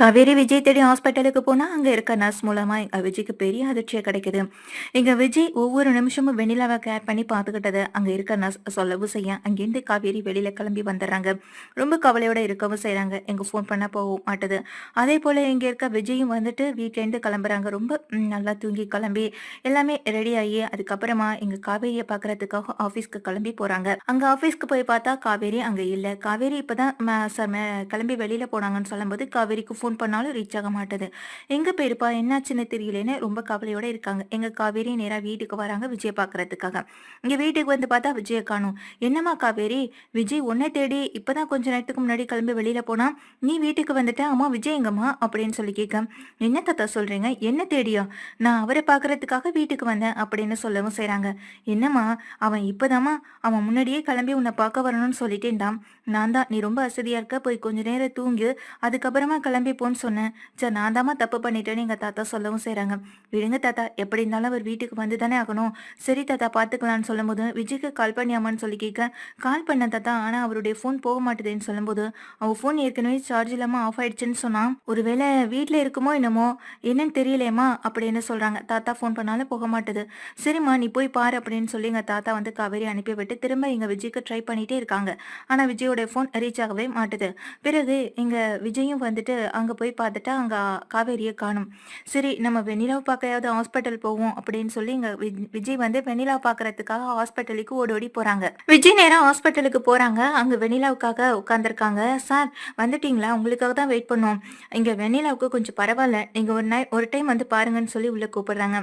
காவேரி விஜய் தேடி ஹாஸ்பிட்டலுக்கு போனால் அங்கே இருக்க நர்ஸ் மூலமாக விஜய்க்கு பெரிய அதிர்ச்சியாக கிடைக்குது. இங்கே விஜய் ஒவ்வொரு நிமிஷமும் வெண்ணிலாவை கேர் பண்ணி பார்த்துக்கிட்டதை அங்கே இருக்க நர்ஸ் சொல்லவும் செய்ய. அங்கேருந்து காவேரி வெளியில் கிளம்பி வந்துடுறாங்க. ரொம்ப கவலையோட இருக்கவும் செய்கிறாங்க எங்கள் ஃபோன் பண்ண போக மாட்டுது. அதே போல் இங்கே இருக்க விஜயும் வந்துட்டு வீட்டிலேருந்து கிளம்புறாங்க. ரொம்ப நல்லா தூங்கி கிளம்பி எல்லாமே ரெடி ஆகி அதுக்கப்புறமா எங்கள் காவேரியை பார்க்கறதுக்காக ஆஃபீஸ்க்கு கிளம்பி போகிறாங்க அங்கே ஆஃபீஸ்க்கு போய் பார்த்தா காவேரி அங்கே இல்லை. காவேரி இப்போ தான் சார் கிளம்பி வெளியில் போனாங்கன்னு சொல்லும்போது காவேரிக்கு ஃபோன் பண்ணாலும் ரீச் ஆக மாட்டுது. எங்கே போயிருப்பா என்னாச்சுன்னு தெரியலன்னு ரொம்ப கவலையோட இருக்காங்க. எங்கள் காவேரி நேராக வீட்டுக்கு வராங்க விஜய் பாக்குறதுக்காக. இங்கே வீட்டுக்கு வந்து பார்த்தா விஜயை காணும். என்னம்மா காவேரி? விஜய் உன்னை தேடி இப்போதான் கொஞ்ச நேரத்துக்கு முன்னாடி கிளம்பி வெளியில் போனா நீ வீட்டுக்கு வந்துட்ட அம்மா விஜய் எங்கம்மா? அப்படின்னு சொல்லி கேட்க என்ன தாத்தா சொல்கிறீங்க என்ன தேடியா? நான் அவரை பார்க்கறதுக்காக வீட்டுக்கு வந்தேன் அப்படின்னு சொல்லவும் செய்கிறாங்க என்னம்மா? அவன் இப்போதாம்மா? அவன் முன்னாடியே கிளம்பி உன்னை பார்க்க வரணும்னு சொல்லிட்டேன்டான் நான் தான். நீ ரொம்ப அசதியாக இருக்க போய் கொஞ்ச நேரம் தூங்கி. அதுக்கப்புறமா கிளம்பி போன்னு சொன்னேன். சரி நான் தாம்மா தப்பு பண்ணிட்டேன்னு எங்கள் தாத்தா சொல்லவும் செய்கிறாங்க விடுங்க தாத்தா எப்படி இருந்தாலும் அவர் வீட்டுக்கு வந்து தானே ஆகணும். சரி தாத்தா பார்த்துக்கலான்னு சொல்லும்போது விஜய்க்கு கால் பண்ணியாமான்னு சொல்லி கேட்க கால் பண்ண தாத்தா ஆனால் அவருடைய ஃபோன் போக மாட்டேதுன்னு சொல்லும்போது அவள் ஃபோன் ஏற்கனவே சார்ஜ் இல்லாமல் ஆஃப் ஆயிடுச்சுன்னு சொன்னான். ஒருவேளை வீட்டில் இருக்குமோ என்னமோ என்னன்னு தெரியலையேம்மா அப்படின்னு சொல்கிறாங்க தாத்தா ஃபோன் பண்ணாலும் போக மாட்டுது. சரிம்மா நீ போய் பாரு அப்படின்னு சொல்லி எங்கள் தாத்தா வந்து காவேரி அனுப்பி விட்டு திரும்ப எங்கள் விஜய்க்கு ட்ரை பண்ணிகிட்டே இருக்காங்க. ஆனால் விஜயோட ஃபோன் ரீச் ஆகவே மாட்டுது. பிறகு இங்கே விஜயும் வந்துட்டு அங்கே போய் பார்த்துட்டா அங்கே காவேரியை காணும். சரி நம்ம வெண்ணிலாவை பார்க்கையாவது ஹாஸ்பிட்டல் போவோம் அப்படின்னு சொல்லி இங்கே விஜய் வந்து வெண்ணிலா பார்க்கறதுக்காக ஹாஸ்பிட்டலுக்கு ஓடி ஓடி போகிறாங்க விஜய் நேராக ஹாஸ்பிட்டலுக்கு போகிறாங்க அங்கே வெண்ணிலாவுக்காக உட்காந்துருக்காங்க சார் வந்துட்டீங்களா? உங்களுக்காக தான் வெயிட் பண்ணோம். இங்கே வெண்ணிலாவுக்கு கொஞ்சம் பரவாயில்ல. நீங்கள் ஒரு நை ஒரு டைம் வந்து பாருங்கன்னு சொல்லி உள்ளே கூப்பிடுறாங்க.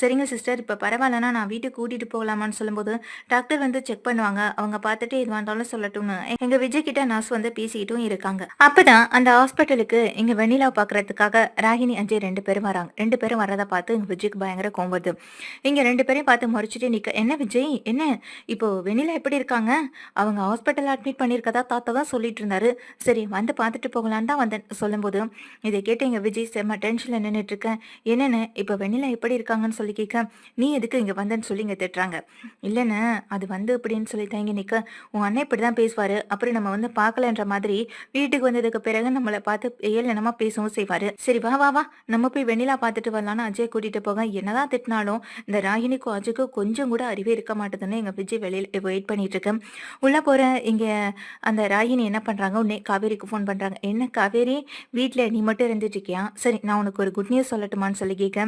சரிங்க சிஸ்டர் இப்போ பரவாயில்லன்னா நான் வீட்டுக்கு கூட்டிகிட்டு போகலாமான்னு சொல்லும்போது டாக்டர் வந்து செக் பண்ணுவாங்க. அவங்க பார்த்துட்டு எது வந்தாலும் சொல்லட்டும்னு. எங்கள் விஜய் கிட்ட நர்ஸ் வந்து பேசிக்கிட்டும் இருக்காங்க. அப்பதான் அந்த ஹாஸ்பிட்டலுக்கு இங்க வெண்ணிலா பார்க்கறதுக்காக ராகினி அஞ்சய் ரெண்டு பேரும் வராங்க. ரெண்டு பேரும் வரதை பார்த்து எங்க விஜய்க்கு பயங்கர கோவம் வருது. இங்க ரெண்டு பேரையும் பார்த்து முறைச்சிட்டு நிக்க என்ன விஜய்? என்ன? இப்போ வெண்ணிலா எப்படி இருக்காங்க? அவங்க ஹாஸ்பிட்டல் அட்மிட் பண்ணியிருக்கதா தாத்தா தான் சொல்லிட்டு இருந்தாரு. சரி வந்து பார்த்துட்டு போகலான்னு தான் வந்தேன் சொல்லும்போது இதை கேட்டு இங்க விஜய் செம்ம டென்ஷன்ல நின்றுட்டு இருக்கேன் என்னென்ன? இப்போ வெண்ணிலா எப்படி இருக்காங்கன்னு சொல்லி கேட்க நீ எதுக்கு இங்க வந்தேன்னு சொல்லி இங்க திட்டுறாங்க. இல்லைன்னு அது வந்து அப்படின்னு சொல்லி தயங்கி நிக்க. உன் அண்ணன் இப்படி தான் பேசுவாரு. அப்புறம் நம்ம வந்து பார்க்கலன்ற மாதிரி வீட்டுக்கு வந்ததுக்கு பிறகு நம்மளை பார்த்து ஏளனமா பேசவும் செய்வாரு. சரி வா வா வா நம்ம போய் வெண்ணிலா பார்த்துட்டு வரலான்னு அஜய் கூட்டிட்டு போக என்னதான் திட்டினாலும் இந்த ராகினிக்கும் அஜய்க்கும் கொஞ்சம் கூட அறிவே இருக்க மாட்டேதுன்னு எங்க விஜய் வெளியில் வெயிட் பண்ணிட்டு இருக்கேன் உள்ள போற இங்க அந்த ராகினி என்ன பண்றாங்க? உன்னே காவேரிக்கு ஃபோன் பண்றாங்க. என்ன காவேரி வீட்ல நீ மட்டும் இருந்துட்டு இருக்கியா? சரி நான் உனக்கு ஒரு குட் நியூஸ் சொல்லட்டுமான்னு சொல்லி கேட்க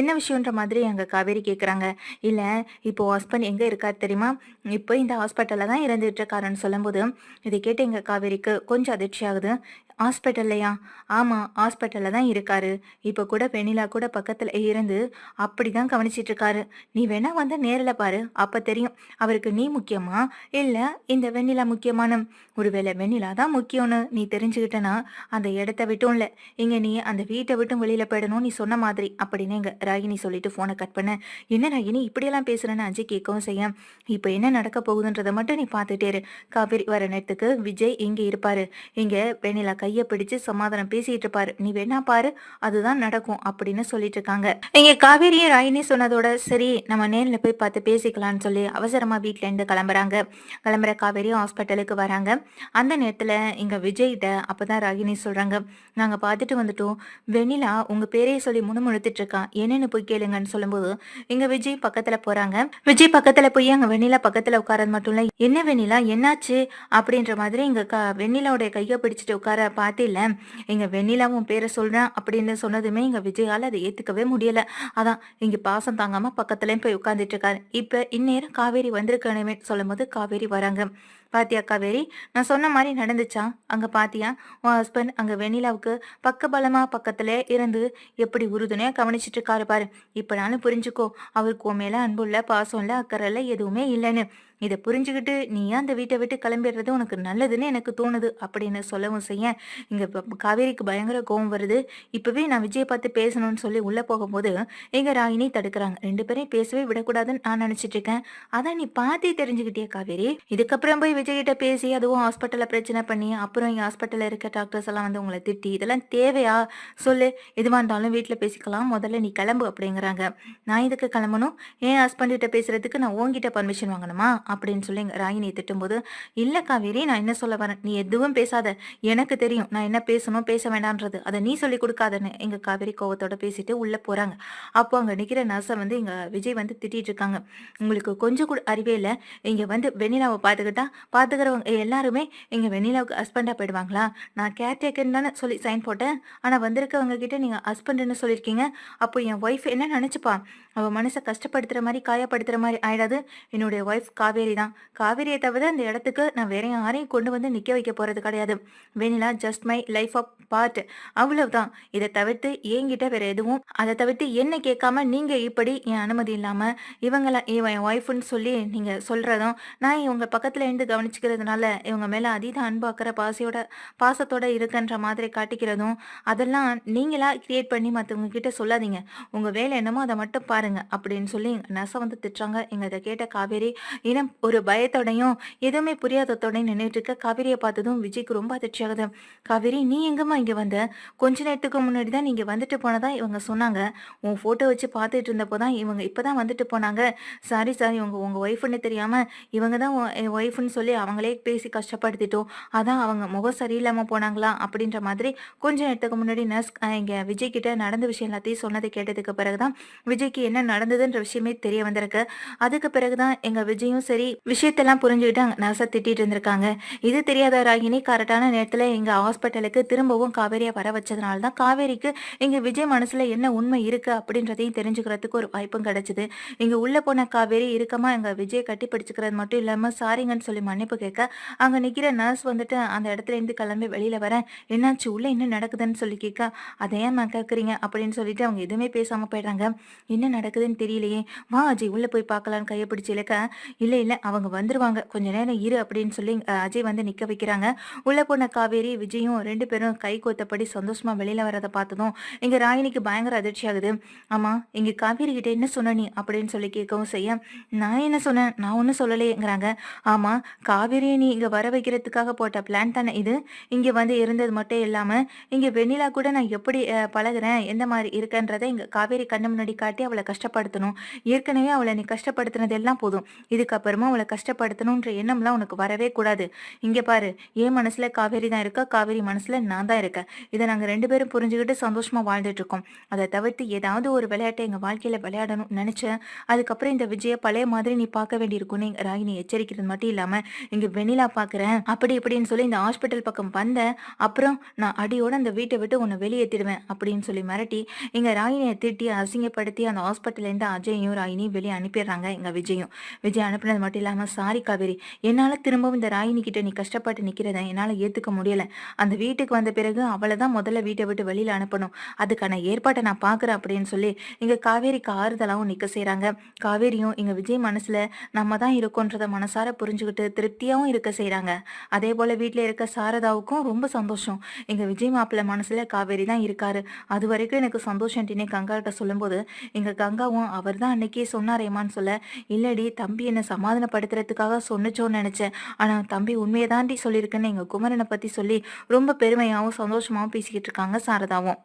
என்ன விஷயம்ன்ற மாதிரி அங்க காவேரி கேக்குறாங்க. இல்ல இப்போ ஹஸ்பண்ட் எங்க இருக்காரு தெரியுமா? இப்போ இந்த ஹாஸ்பிட்டல்ல தான் இருந்துட்டு இருக்காருன்னு சொல்லும்போது இதை கேட்டு எங்க காவேரிக்கு கொஞ்சம் அதிர்ச்சி ஆகுது ஹாஸ்பிட்டல்லையா? ஆமாம் ஹாஸ்பிட்டலில் தான் இருக்காரு. இப்போ கூட வெண்ணிலா கூட பக்கத்தில் இருந்து அப்படி தான் கவனிச்சிட்டு இருக்காரு நீ வேணா வந்து நேரில் பாரு அப்போ தெரியும். அவருக்கு நீ முக்கியமா? இல்லை இந்த வெண்ணிலா முக்கியமான ஒருவேளை வெண்ணிலா தான் முக்கியம்னு நீ தெரிஞ்சுக்கிட்டனா அந்த இடத்த விட்டும் இல்லை. இங்கே நீ அந்த வீட்டை விட்டும் வெளியில் போயிடணும் நீ சொன்ன மாதிரி அப்படின்னு எங்கள் ராகினி சொல்லிட்டு ஃபோனை கட் பண்ண. என்ன ராகினி இப்படியெல்லாம் பேசுகிறேன்னு அஞ்சு கேட்கவும் செய்ய. இப்போ என்ன நடக்க போகுதுன்றதை மட்டும் நீ பார்த்துட்டே இரு. காவேரி வர நேரத்துக்கு விஜய் இங்கே இருப்பாரு. இங்கே வெண்ணிலா கையை பிடிச்சு சமாதானம் பேசிட்டு இருப்பாரு. நீ வேணா பாரு அதுதான் நடக்கும் அப்படின்னு சொல்லிட்டு இருக்காங்க. இங்க காவேரியும் ராயினி சொன்னதோட சரி நம்ம நேர்ல போய் பார்த்து பேசிக்கலாம்னு சொல்லி அவசரமா வீட்ல இருந்து கிளம்புறாங்க. கிளம்புற காவேரி ஹாஸ்பிட்டலுக்கு வராங்க. அந்த நேரத்துல இங்க விஜய்கிட்ட அப்பதான் ராகினி சொல்றாங்க நாங்க பார்த்துட்டு வந்துட்டோம். வெண்ணிலா உங்க பேரையே சொல்லி முணுமுணுத்துட்டு இருக்கா. என்னன்னு போய் கேளுங்கன்னு சொல்லும்போது இங்க விஜய் பக்கத்துல போறாங்க. விஜய் பக்கத்துல போய் அங்க வெண்ணிலா பக்கத்துல உட்காரது மட்டும் இல்ல என்ன வெண்ணிலா என்னாச்சு? அப்படின்ற மாதிரி இங்க க வெண்ணிலாவுடைய கையை பிடிச்சிட்டு உட்கார பார்த்தே எங்கள் இங்க வெண்ணிலாவும் பேரை சொல்கிறேன் அப்படின்னு சொன்னதுமே எங்கள் விஜயால் அதை ஏற்றுக்கவே முடியலை. அதான் இங்கே பாசம் தாங்காமல் பக்கத்துலேயும் போய் உட்கார்ந்துட்டு இருக்காரு இந்நேரம் காவேரி வந்திருக்கணுமே சொல்லும் போது காவேரி வராங்க. பாத்தியா காவேரி? நான் சொன்ன மாதிரி நடந்துச்சா? அங்க பாத்தியா? உன் ஹஸ்பண்ட் அங்க வெண்ணிலாவுக்கு பக்கபலமா பக்கத்துல இருந்து எப்படி உறுதுணையா கவனிச்சிட்டு இருக்காரு பாரு இப்போனாலும் புரிஞ்சுக்கோ அவருக்கு உன் மேல அன்புள்ள பாசம் இல்ல அக்கறை இல்ல எதுவுமே இல்லைன்னு. இதை புரிஞ்சுக்கிட்டு நீ ஏன் அந்த வீட்டை விட்டு கிளம்பிடுறது உனக்கு நல்லதுன்னு எனக்கு தோணுது அப்படின்னு சொல்லவும் செய்ய இங்க காவேரிக்கு பயங்கர கோவம் வருது. இப்பவே நான் விஜயை பார்த்து பேசணும்னு சொல்லி உள்ள போகும்போது எங்க ராகினி தடுக்கிறாங்க. ரெண்டு பேரையும் பேசவே விடக்கூடாதுன்னு நான் நினைச்சிட்டு இருக்கேன் அதான் நீ பார்த்தே தெரிஞ்சுக்கிட்டிய காவேரி? இதுக்கப்புறம் போய் விஜய்கிட்ட பேசி அதுவும் ஹாஸ்பிட்டலில் பிரச்சனை பண்ணி அப்புறம் இங்க ஹாஸ்பிட்டலில் இருக்க டாக்டர்ஸ் எல்லாம் வந்து உங்களை திட்டி இதெல்லாம் தேவையா? சொல்லு. எதுவா இருந்தாலும் வீட்டுல பேசிக்கலாம். முதல்ல நீ கிளம்பு அப்படிங்கிறாங்க. நான் இதுக்கு கிளம்பணும்? என் ஹஸ்பண்ட் கிட்ட பேசுறதுக்கு நான் உன்கிட்ட பர்மிஷன் வாங்கணுமா? அப்படின்னு சொல்லி எங்க ராகினியை திட்டும்போது இல்லை காவேரி நான் என்ன சொல்ல வரேன்? நீ எதுவும் பேசாத. எனக்கு தெரியும். நான் என்ன பேசணும் பேச வேண்டான்றது அதை நீ சொல்லி கொடுக்காதன்னு. எங்க காவேரி கோவத்தோட பேசிட்டு உள்ள போறாங்க. அப்போ அங்க நிக்கிற நர்ஸை வந்து எங்க விஜய் வந்து திட்டிட்டு இருக்காங்க. உங்களுக்கு கொஞ்சம் கூட அறிவே இல்லை. இங்க வந்து வெண்ணிலாவை பார்த்துக்கிட்டா பார்த்துக்கிறவங்க எல்லாருமே எங்க வெண்ணிலாவுக்கு ஹஸ்பண்டா போயிடுவாங்களா? நான் கேர்டேக்கர்னு தானே சொல்லி சைன் போட்டேன். ஆனா வந்திருக்கவங்க கிட்ட நீங்க ஹஸ்பண்ட்னு சொல்லியிருக்கீங்க. அப்போ என் ஒய்ஃப் என்ன நினைச்சுப்பா? அவ மனசை கஷ்டப்படுத்துற மாதிரி காயப்படுத்துற மாதிரி ஆயிடாது. என்னுடைய ஒய்ஃப் காவேரி தான். காவேரியை தவிர அந்த இடத்துக்கு நான் வேற யாரையும் கொண்டு வந்து நிக்க வைக்க போறது கிடையாது. Vennila just my life of part அவ்வளவுதான். இதை தவிர்த்து என்கிட்ட வேற எதுவும் அதை தவிர்த்து என்ன கேட்காம நீங்க இப்படி என் அனுமதி இல்லாம இவங்கள இவன் என் ஒய்ஃப்னு சொல்லி நீங்க சொல்றதும் நான் இவங்க பக்கத்துல இருந்து கவனிச்சுக்கிறதுனால இவங்க மேல அதீத அன்பாக்குற பாசையோட பாசத்தோட இருக்குன்ற மாதிரி காட்டிக்கிறதும் அதெல்லாம் நீங்களா கிரியேட் பண்ணி மற்றவங்க கிட்ட சொல்லாதீங்க. உங்க வேலை என்னமோ அதை மட்டும் பாருங்க. அப்படின்னு சொல்லி நச வந்து திட்டுறாங்க. எங்க இதை கேட்ட காவேரி இனம் ஒரு பயத்தோடையும் எதுவுமே புரியாதத்தோடையும் நின்றுட்டு இருக்க காவேரியை பார்த்ததும் விஜய்க்கு ரொம்ப அதிர்ச்சி ஆகுது. காவேரி நீ எங்கம்மா இங்க வந்த? கொஞ்ச நேரத்துக்கு முன்னாடி தான் நீங்க வந்துட்டு போனதா இவங்க சொன்னாங்க. உன் போட்டோ வச்சு பார்த்துட்டு இருந்தப்போ தான் இவங்க இப்பதான் வந்துட்டு போனாங்க. சாரி சாரி உங்க உங்க ஒய்ஃப்னு தெரியாம இவங்க தான் என் ஒய்ஃப்னு சொல்லி அவங்களே பேசி கஷ்டப்படுத்திட்டோம். அதான் அவங்க முகம் சரியில்லாம போனாங்களா? அப்படின்ற மாதிரி கொஞ்ச நேரத்துக்கு முன்னாடி நர்ஸ் இங்க விஜய் கிட்ட நடந்த விஷயம் எல்லாத்தையும் சொன்னதை கேட்டதுக்கு பிறகுதான் விஜய்க்கு என்ன நடந்ததுன்ற விஷயமே தெரிய வந்திருக்கு. அதுக்கு பிறகுதான் எங்க விஜயும் சரி விஷயத்தெல்லாம் புரிஞ்சுக்கிட்டு அங்க நர்ஸை திட்டிட்டு இருந்திருக்காங்க. இது தெரியாத ராகினி கரெக்டான நேரத்துல எங்க ஹாஸ்பிட்டலுக்கு திரும்பவும் காவேரியை வர வச்சதுனால தான் காவேரிக்கு இங்க விஜய் மனசுல என்ன உண்மை இருக்கு அப்படின்றதையும் தெரிஞ்சுக்கிறதுக்கு ஒரு வாய்ப்பும் கிடைச்சது. இங்க உள்ள போன காவேரி இருக்கமா எங்க விஜய் கட்டி பிடிச்சுக்கிறது மட்டும் இல்லாம சாரிங்கன்னு சொல்லி மன்னிப்பு கேட்க அங்க நிக்கிற நர்ஸ் வந்துட்டு அந்த இடத்துல இருந்து கிளம்பி வெளியில வரேன். என்னாச்சு? உள்ள என்ன நடக்குதுன்னு சொல்லி கேட்க அதை ஏன் கேட்குறீங்க அப்படின்னு சொல்லிட்டு அவங்க எதுவுமே பேசாம போயிடுறாங்க. என்ன நடக்குதுன்னு தெரியலையே. வா அஜய் உள்ள போய் பார்க்கலான்னு கையை பிடிச்சி இழுக்க. இல்ல இல்ல அவங்க வந்துருவாங்க. கொஞ்ச நேரம் இரு அப்படின்னு சொல்லி அஜய் வந்து நிக்க வைக்கிறாங்க. உள்ள போன காவேரி விஜயும் ரெண்டு பேரும் கை கோத்தபடி சந்தோஷமா வெளியில வரதை பார்த்ததும் இங்க ராயினிக்கு பயங்கர அதிர்ச்சி ஆகுது. ஆமா இங்க காவேரி கிட்ட என்ன சொன்ன நீ? அப்படின்னு சொல்லி கேட்கவும் செய்ய நான் என்ன சொன்னேன்? நான் ஒன்றும் சொல்லலையேங்கிறாங்க. ஆமா காவேரியை நீ இங்க வர வைக்கிறதுக்காக போட்ட பிளான் தானே இது? இங்க வந்து இருந்தது மட்டும் இல்லாம இங்க வெண்ணிலா கூட நான் எப்படி பழகுறேன்? எந்த மாதிரி இருக்கன்றதை இங்க காவேரி கண்ணு முன்னாடி காட்டி அவளை கஷ்டப்படுத்தணும். ஏற்கனவே அவளை நீ கஷ்டப்படுத்தினது எல்லாம் போதும். இதுக்கப்புறமா அவளை கஷ்டப்படுத்தணுன்ற எண்ணம்லாம் உனக்கு வரவே கூடாது. இங்க பாரு என் மனசுல காவேரி தான் இருக்கா? காவேரி மனசுல நான் தான் இருக்கேன். இதை நாங்க ரெண்டு பேரும் புரிஞ்சுக்கிட்டு சந்தோஷமா வாழ்ந்துட்டு இருக்கோம். அதை தவிர்த்து ஏதாவது ஒரு விளையாட்டை எங்க வாழ்க்கையில விளையாடணும்னு நினைச்சேன். அதுக்கப்புறம் இந்த விஜய பழைய மாதிரி நீ பார்க்க வேண்டியிருக்கும்னு ராகினி எச்சரிக்கிறது மட்டும் இல்லாம இங்க வெண்ணிலா பாக்குறேன் அப்படி இப்படின்னு சொல்லி இந்த ஹாஸ்பிட்டல் பக்கம் வந்தேன் அப்புறம் நான் அடியோட அந்த வீட்டை விட்டு உன்னை வெளியேற்றிடுவேன் அப்படின்னு சொல்லி மிரட்டி இங்க ராகினியை திட்டி அசிங்கப்படுத்தி அந்த ஹாஸ்பிட்டல்லேருந்து அஜயும் ராயினியும் வெளியே அனுப்பிடுறாங்க எங்கள் விஜயும். விஜய் அனுப்புனது மட்டும் இல்லாமல் சாரி காவேரி என்னால் திரும்பவும் இந்த ராயினி கிட்ட நீ கஷ்டப்பட்டு நிற்கிறத என்னால் ஏற்றுக்க முடியலை. அந்த வீட்டுக்கு வந்த பிறகு அவளை தான் முதல்ல வீட்டை விட்டு வெளியில் அனுப்பணும். அதுக்கான ஏற்பாட்டை நான் பார்க்குறேன் அப்படின்னு சொல்லி இங்கே காவேரிக்கு ஆறுதலாகவும் நிற்க செய்கிறாங்க காவேரியும் எங்கள் விஜய் மனசில் நம்ம தான் இருக்கோன்றதை மனசார புரிஞ்சுக்கிட்டு திருப்தியாகவும் இருக்க செய்கிறாங்க அதே போல் வீட்டில் இருக்க சாரதாவுக்கும் ரொம்ப சந்தோஷம். எங்கள் விஜய் மாப்பிள்ளை மனசில் காவேரி தான் இருக்காரு. அது வரைக்கும் எனக்கு சந்தோஷம். டினே கங்காட்ட சொல்லும்போது எங்கள் கங்காவும் அவர் தான் அன்னைக்கே சொன்னாரேமான்னு சொல்ல இல்லடி தம்பி என்ன சமாதானப்படுத்துறதுக்காக சொன்னுச்சோன்னு நினைச்சேன். ஆனா தம்பி உண்மையை தாண்டி சொல்லியிருக்குன்னு எங்க குமரனை பத்தி சொல்லி ரொம்ப பெருமையாவும் சந்தோஷமாவும் பேசிக்கிட்டு இருக்காங்க சாரதாவும்.